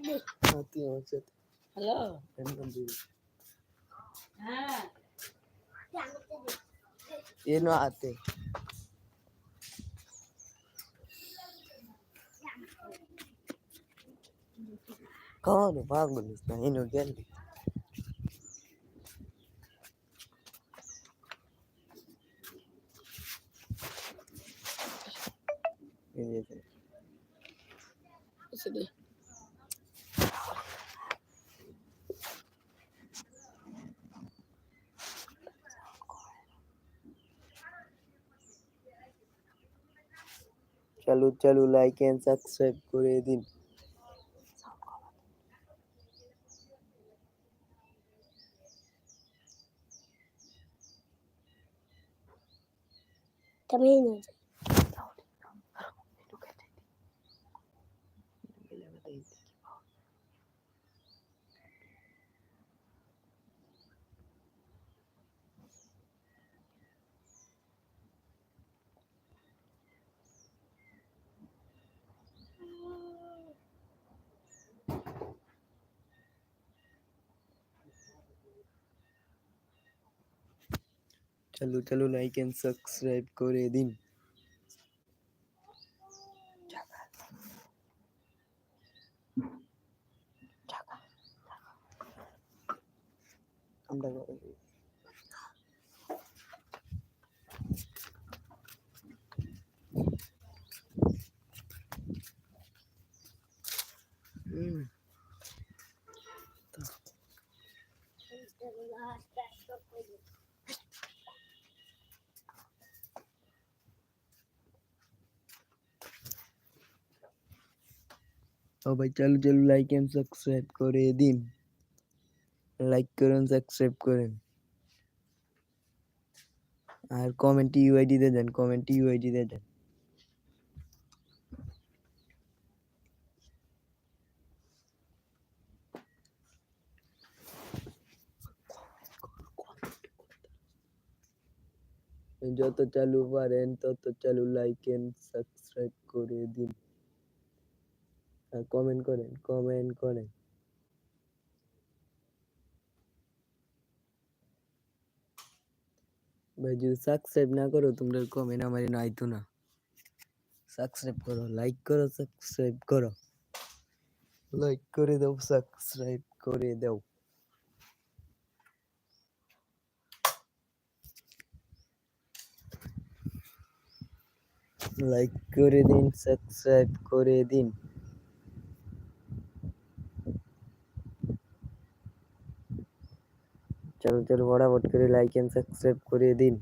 mati maksud. Halo. Ah udah. ಆತೆ ಕಾನು Ini Ini চালু চালু লাইক এন্ড সাবস্ক্রাইব করে দিন। También no চালু চালু লাইক এন্ড সাবস্ক্রাইব করে দিন আমরা হুম সবাই চালু চালু লাইক এন্ড সাবস্ক্রাইব করে দিন। লাইক করুন সাবস্ক্রাইব করেন। আর কমেন্ট ইউআইডি দিয়ে দেন কমেন্ট ইউআইডি দিয়ে দেন। যত চালু পারেন, তত চালু লাইক এন্ড সাবস্ক্রাইব করে দিন। কমেন্ট করেন কমেন্ট করেন। ভাই, যদি সাবস্ক্রাইব না করো, তোমরা কমেন্ট আমার না আইতো না। সাবস্ক্রাইব করো লাইক করো সাবস্ক্রাইব করো। লাইক করে দাও সাবস্ক্রাইব করে দাও। লাইক করে দিন সাবস্ক্রাইব করে দিন। চলো ফটাফট করে লাইক এন্ড সাবস্ক্রাইব করে দিন।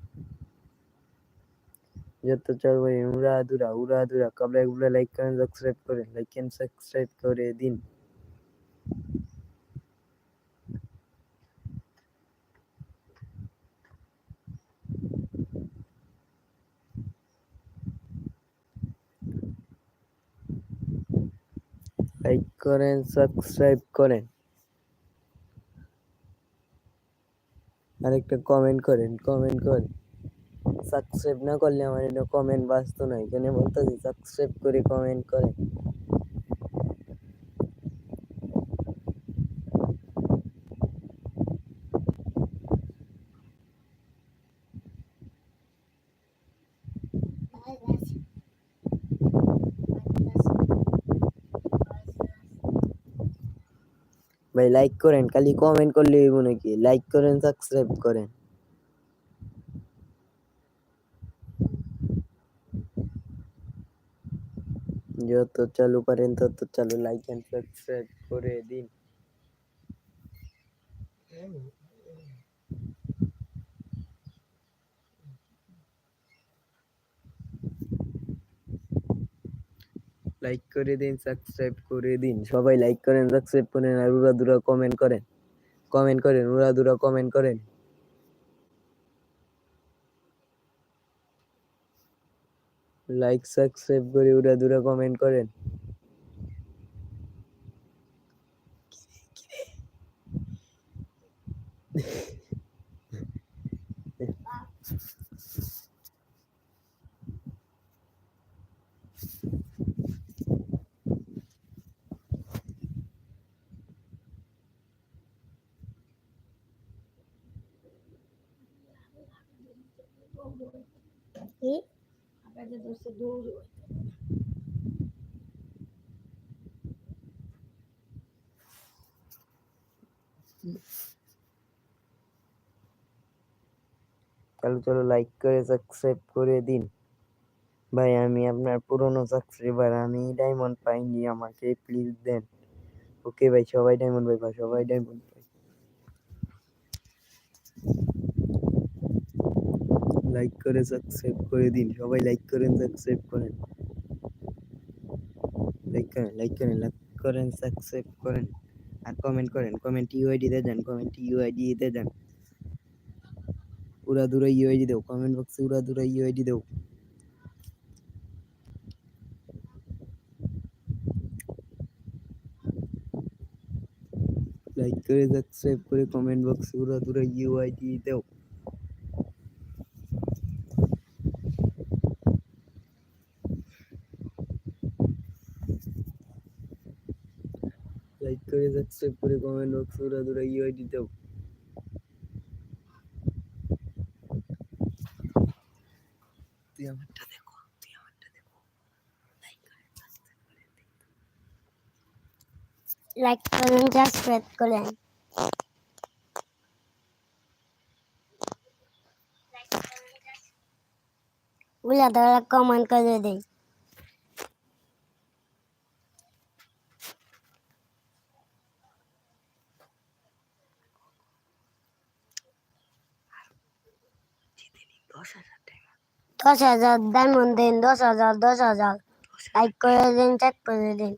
যত চলবে উড়া দুরা উড়া দুরা কবলা গুলা লাইক করেন সাবস্ক্রাইব করেন লাইক এন্ড সাবস্ক্রাইব করে দিন। লাইক করেন সাবস্ক্রাইব করেন। আরেকটা কমেন্ট করেন কমেন্ট করেন। সাবস্ক্রাইব না করলে আমার এটা কমেন্ট বাঁচতো না এখানে বলতেছি সাবস্ক্রাইব করে কমেন্ট করেন। ভাই লাইক করেন, খালি কমেন্ট করলে হইব নাকি? লাইক করেন সাবস্ক্রাইব করেন। যত চালু পারেন তত চালু। লাইক এন্ড সাবস্ক্রাইব করে দিন। লাইক করে দিন সাবস্ক্রাইব করে দিন। সবাই লাইক করেন সাবস্ক্রাইব করেন আর উড়া দুরা কমেন্ট করেন। কমেন্ট করেন, উড়া দুরা কমেন্ট করেন। লাইক সাবস্ক্রাইব করে, উড়া দুরা কমেন্ট করেন। কাজে দোষে দৌড় তাহলে চলো লাইক করে সাবস্ক্রাইব করে দিন। ভাই, আমি আপনার পুরনো সাবস্ক্রাইবার আমি ডায়মন্ড পাইনি, আমাকে প্লিজ দেন। ওকে ভাই, সবাই ডায়মন্ড ভাই সবাই ডায়মন্ড লাইক করে সাবস্ক্রাইব করে দিন। সবাই লাইক করেন সাবস্ক্রাইব করেন। লাইক করেন লাইক করেন লাইক করেন সাবস্ক্রাইব করেন। আর কমেন্ট করেন কমেন্ট ইউআইডি তে দেন কমেন্ট ইউআইডি তে দেন উড়া দুরা ইউআইডি দাও কমেন্ট বক্সে উড়া দুরা ইউআইডি দাও। লাইক করে সাবস্ক্রাইব করে কমেন্ট বক্সে উড়া দুরা ইউআইডি দাও। করে সাবস্ক্রাইব করে কমেন্ট বক্সে উড়া দুরা ইউআইডি দাও তুই আমারটা দেখো তুই আমারটা দেখো। লাইক করে সাবস্ক্রাইব করে লাইক করেন সাবস্ক্রাইব করেনগুলা ধরা কমেন্ট করে দিন দশ হাজার টাকা দশ হাজার ডায়মন্ড দিন দশ হাজার দশ হাজার লাইক করে দিন চেক করে দিন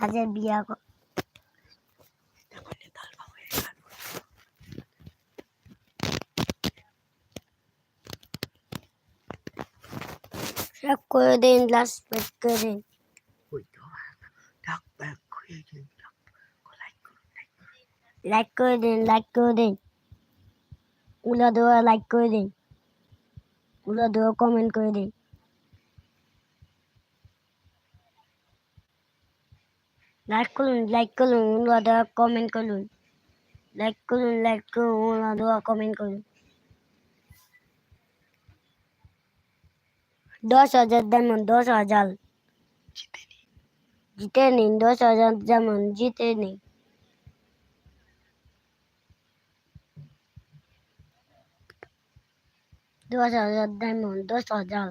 হাজার বিয়া কর মানে তাল বাবু চেক করে দিন লাস্ট পেট করে দিন লাইক করে দিন লাইক করে দিন উলা দেওয়া লাইক করে দিন উলা দেওয়া কমেন্ট করে দিন লাইক করুন লাইক করুন উলা দেওয়া কমেন্ট করুন লাইক করুন লাইক করুন উলা দেওয়া কমেন্ট করুন দশ হাজার যেমন দশ হাজার জিতে নিন দশ হাজার যেমন জিতে নিন দশ হাজার ডায়মন্ড দশ হাজার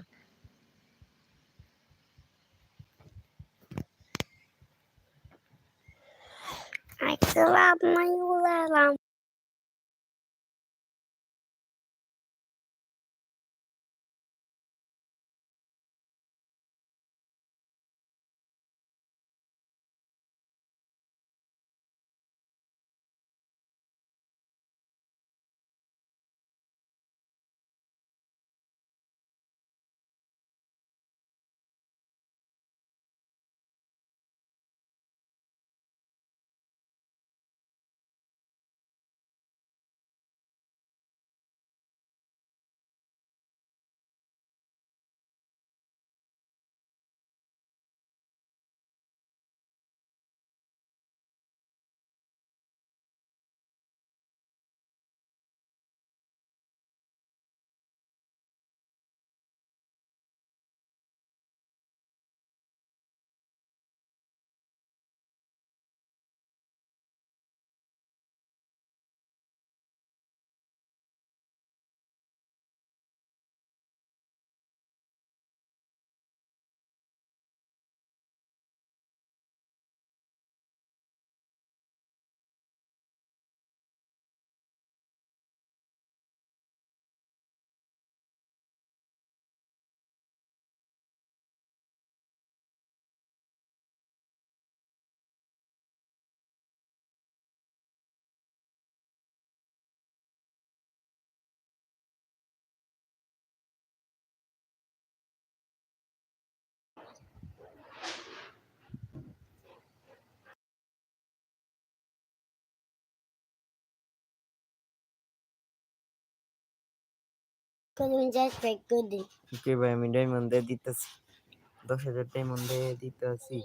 দিন ভাই আমি ডায়মন্ড দিতেছি। দশ হাজার ডায়মন্ড দিতেছি।